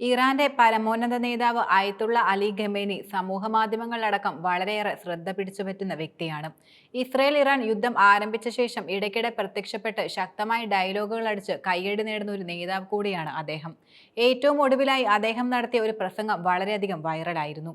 ഇറാന്റെ പരമോന്നത നേതാവ് ആയത്തുള്ള അലി ഖമേനി സമൂഹ മാധ്യമങ്ങളിലടക്കം വളരെയേറെ ശ്രദ്ധ പിടിച്ചുപറ്റുന്ന വ്യക്തിയാണ്. ഇസ്രയേൽ ഇറാൻ യുദ്ധം ആരംഭിച്ച ശേഷം ഇടയ്ക്കിടെ പ്രത്യക്ഷപ്പെട്ട് ശക്തമായ ഡയലോഗുകൾ അടിച്ച് കയ്യടി നേടുന്ന ഒരു നേതാവ് കൂടിയാണ് അദ്ദേഹം. ഏറ്റവും ഒടുവിലായി അദ്ദേഹം നടത്തിയ ഒരു പ്രസംഗം വളരെയധികം വൈറലായിരുന്നു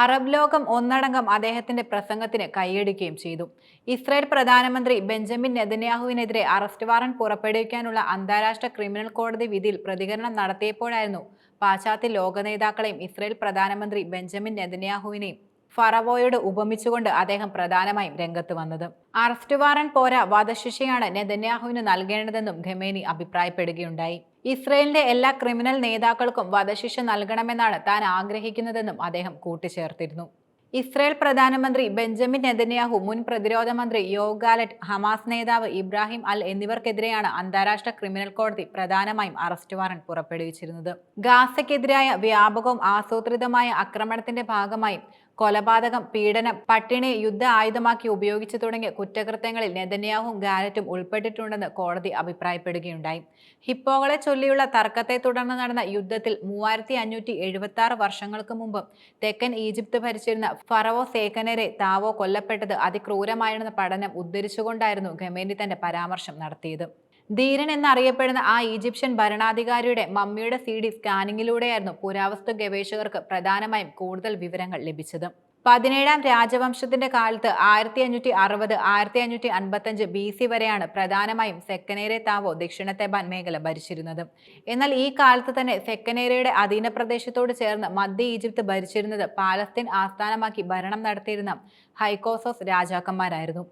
അറബ് ലോകം ഒന്നടങ്കം അദ്ദേഹത്തിന്റെ പ്രസംഗത്തിന് കൈയടിക്കുകയും ചെയ്തു. ഇസ്രായേൽ പ്രധാനമന്ത്രി ബെഞ്ചമിൻ നെതന്യാഹുവിനെതിരെ അറസ്റ്റ് വാറന്റ് പുറപ്പെടുവിക്കാനുള്ള അന്താരാഷ്ട്ര ക്രിമിനൽ കോടതി വിധിയിൽ പ്രതികരണം നടത്തിയപ്പോഴായിരുന്നു പാശ്ചാത്യ ലോക നേതാക്കളെയും ഇസ്രായേൽ പ്രധാനമന്ത്രി ബെഞ്ചമിൻ നെതന്യാഹുവിനെയും ഫറവോയോട് ഉപമിച്ചുകൊണ്ട് അദ്ദേഹം പ്രധാനമായും രംഗത്ത് വന്നത്. അറസ്റ്റ് വാറന്റ് പോരാ വധശിക്ഷയാണ് നെതന്യാഹുവിന് നൽകേണ്ടതെന്നും ഖമേനി അഭിപ്രായപ്പെടുകയുണ്ടായി. ഇസ്രയേലിന്റെ എല്ലാ ക്രിമിനൽ നേതാക്കൾക്കും വധശിക്ഷ നൽകണമെന്നാണ് താൻ ആഗ്രഹിക്കുന്നതെന്നും അദ്ദേഹം കൂട്ടിച്ചേർത്തിരുന്നു. ഇസ്രയേൽ പ്രധാനമന്ത്രി ബെഞ്ചമിൻ നെതന്യാഹു മുൻ പ്രതിരോധ മന്ത്രി യോഗാലറ്റ് ഗാലറ്റ് ഹമാസ് നേതാവ് ഇബ്രാഹിം അൽ എന്നിവർക്കെതിരെയാണ് അന്താരാഷ്ട്ര ക്രിമിനൽ കോടതി പ്രധാനമായും അറസ്റ്റ് വാറന്റ് പുറപ്പെടുവിച്ചിരുന്നത്. ഗാസയ്ക്കെതിരായ വ്യാപകവും ആസൂത്രിതമായ ആക്രമണത്തിന്റെ ഭാഗമായും കൊലപാതകം പീഡനം പട്ടിണി യുദ്ധ ആയുധമാക്കി ഉപയോഗിച്ചു തുടങ്ങിയ കുറ്റകൃത്യങ്ങളിൽ നെതന്യാഹും ഗാരറ്റും ഉൾപ്പെട്ടിട്ടുണ്ടെന്ന് കോടതി അഭിപ്രായപ്പെടുകയുണ്ടായി. ഹിപ്പോകളെ ചൊല്ലിയുള്ള തർക്കത്തെ തുടർന്ന് നടന്ന യുദ്ധത്തിൽ മൂവായിരത്തി അഞ്ഞൂറ്റി എഴുപത്തി ആറ് വർഷങ്ങൾക്ക് മുമ്പ് തെക്കൻ ഈജിപ്ത് ഭരിച്ചിരുന്ന ഫറവോ സേക്കനരെ താവോ കൊല്ലപ്പെട്ടത് അതിക്രൂരമായിരുന്ന പഠനം ഉദ്ധരിച്ചുകൊണ്ടായിരുന്നു ഖമേനി തന്റെ പരാമർശം നടത്തിയത്. ധീരൻ എന്നറിയപ്പെടുന്ന ആ ഈജിപ്ഷ്യൻ ഭരണാധികാരിയുടെ മമ്മിയുടെ സി ഡി സ്കാനിങ്ങിലൂടെയായിരുന്നു പുരാവസ്തു ഗവേഷകർക്ക് പ്രധാനമായും കൂടുതൽ വിവരങ്ങൾ ലഭിച്ചത്. പതിനേഴാം രാജവംശത്തിന്റെ കാലത്ത് ആയിരത്തി അഞ്ഞൂറ്റി അറുപത് ആയിരത്തി അഞ്ഞൂറ്റി അൻപത്തഞ്ച് ബി സി വരെയാണ് പ്രധാനമായും സെക്കനേരെ താവോ ദക്ഷിണ തെബാൻ മേഖല ഭരിച്ചിരുന്നത്. എന്നാൽ ഈ കാലത്ത് തന്നെ സെക്കനേരയുടെ അധീന പ്രദേശത്തോട് ചേർന്ന് മധ്യ ഈജിപ്ത് ഭരിച്ചിരുന്നത് പാലസ്തീൻ ആസ്ഥാനമാക്കി ഭരണം നടത്തിയിരുന്ന ഹൈക്കോസോസ് രാജാക്കന്മാരായിരുന്നു.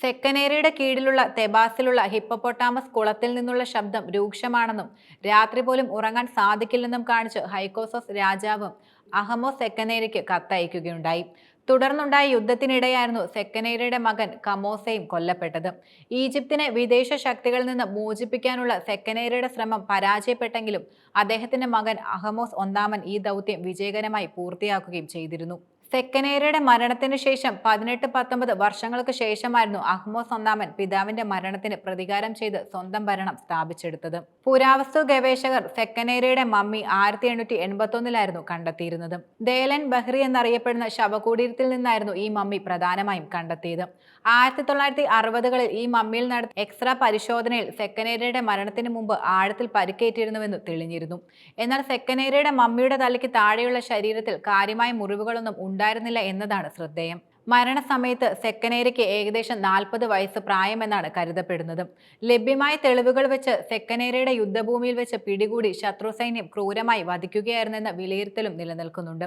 സെക്കനേരയുടെ കീഴിലുള്ള തെബാസിലുള്ള ഹിപ്പപ്പൊട്ടാമസ് കുളത്തിൽ നിന്നുള്ള ശബ്ദം രൂക്ഷമാണെന്നും രാത്രി പോലും ഉറങ്ങാൻ സാധിക്കില്ലെന്നും കാണിച്ച് ഹൈക്കോസോസ് രാജാവും അഹമോ സെക്കനേരയ്ക്ക് കത്തയക്കുകയുണ്ടായി. തുടർന്നുണ്ടായ യുദ്ധത്തിനിടെയായിരുന്നു സെക്കനേരയുടെ മകൻ കമോസയും കൊല്ലപ്പെട്ടത്. ഈജിപ്തിനെ വിദേശ ശക്തികളിൽ നിന്ന് മോചിപ്പിക്കാനുള്ള സെക്കനേരയുടെ ശ്രമം പരാജയപ്പെട്ടെങ്കിലും അദ്ദേഹത്തിന്റെ മകൻ അഹമോസ് ഒന്നാമൻ ഈ ദൗത്യം വിജയകരമായി പൂർത്തിയാക്കുകയും ചെയ്തിരുന്നു. സെക്കനേരയുടെ മരണത്തിന് ശേഷം പതിനെട്ട് പത്തൊമ്പത് വർഷങ്ങൾക്ക് ശേഷമായിരുന്നു അഹ്മോസ് ഒന്നാമൻ പിതാവിന്റെ മരണത്തിന് പ്രതികാരം ചെയ്ത് സ്വന്തം ഭരണം സ്ഥാപിച്ചെടുത്തത്. പുരാവസ്തു ഗവേഷകർ സെക്കനേരയുടെ മമ്മി ആയിരത്തി എണ്ണൂറ്റി എൺപത്തി ഒന്നിലായിരുന്നു കണ്ടെത്തിയിരുന്നത്. ദേലൻ ബഹ്റി എന്നറിയപ്പെടുന്ന ശവകുടീരത്തിൽ നിന്നായിരുന്നു ഈ മമ്മി പ്രധാനമായും കണ്ടെത്തിയത്. ആയിരത്തി തൊള്ളായിരത്തി അറുപതുകളിൽ ഈ മമ്മിയിൽ നടത്തിയ എക്സ്ട്രാ പരിശോധനയിൽ സെക്കനേരയുടെ മരണത്തിന് മുമ്പ് ആഴത്തിൽ പരിക്കേറ്റിരുന്നുവെന്ന് തെളിഞ്ഞിരുന്നു. എന്നാൽ സെക്കനേരയുടെ മമ്മിയുടെ തലയ്ക്ക് താഴെയുള്ള ശരീരത്തിൽ കാര്യമായ മുറിവുകളൊന്നും ഉണ്ടായിരുന്നില്ല എന്നതാണ് ശ്രദ്ധേയം. മരണസമയത്ത് സെക്കനേരയ്ക്ക് ഏകദേശം നാൽപ്പത് വയസ്സ് പ്രായമെന്നാണ് കരുതപ്പെടുന്നത്. ലഭ്യമായ തെളിവുകൾ വെച്ച് സെക്കനേരയുടെ യുദ്ധഭൂമിയിൽ വെച്ച് പിടികൂടി ശത്രു സൈന്യം ക്രൂരമായി വധിക്കുകയായിരുന്നെന്ന വിലയിരുത്തലും നിലനിൽക്കുന്നുണ്ട്.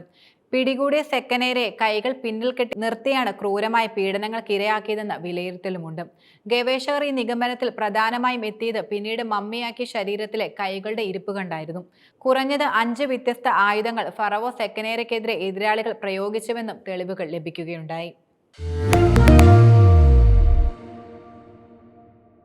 പിടികൂടിയ സെക്കനേരെ കൈകൾ പിന്നിൽ കെട്ടി നിർത്തിയാണ് ക്രൂരമായ പീഡനങ്ങൾക്ക് ഇരയാക്കിയതെന്ന വിലയിരുത്തലുമുണ്ട്. ഗവേഷകർ ഈ നിഗമനത്തിൽ പ്രധാനമായും എത്തിയത് പിന്നീട് മമ്മിയാക്കിയ ശരീരത്തിലെ കൈകളുടെ ഇരിപ്പ് കണ്ടായിരുന്നു. കുറഞ്ഞത് അഞ്ച് വ്യത്യസ്ത ആയുധങ്ങൾ ഫറവോ സെക്കനേരയ്ക്കെതിരെ എതിരാളികൾ പ്രയോഗിച്ചുവെന്നും തെളിവുകൾ ലഭിക്കുകയുണ്ടായി.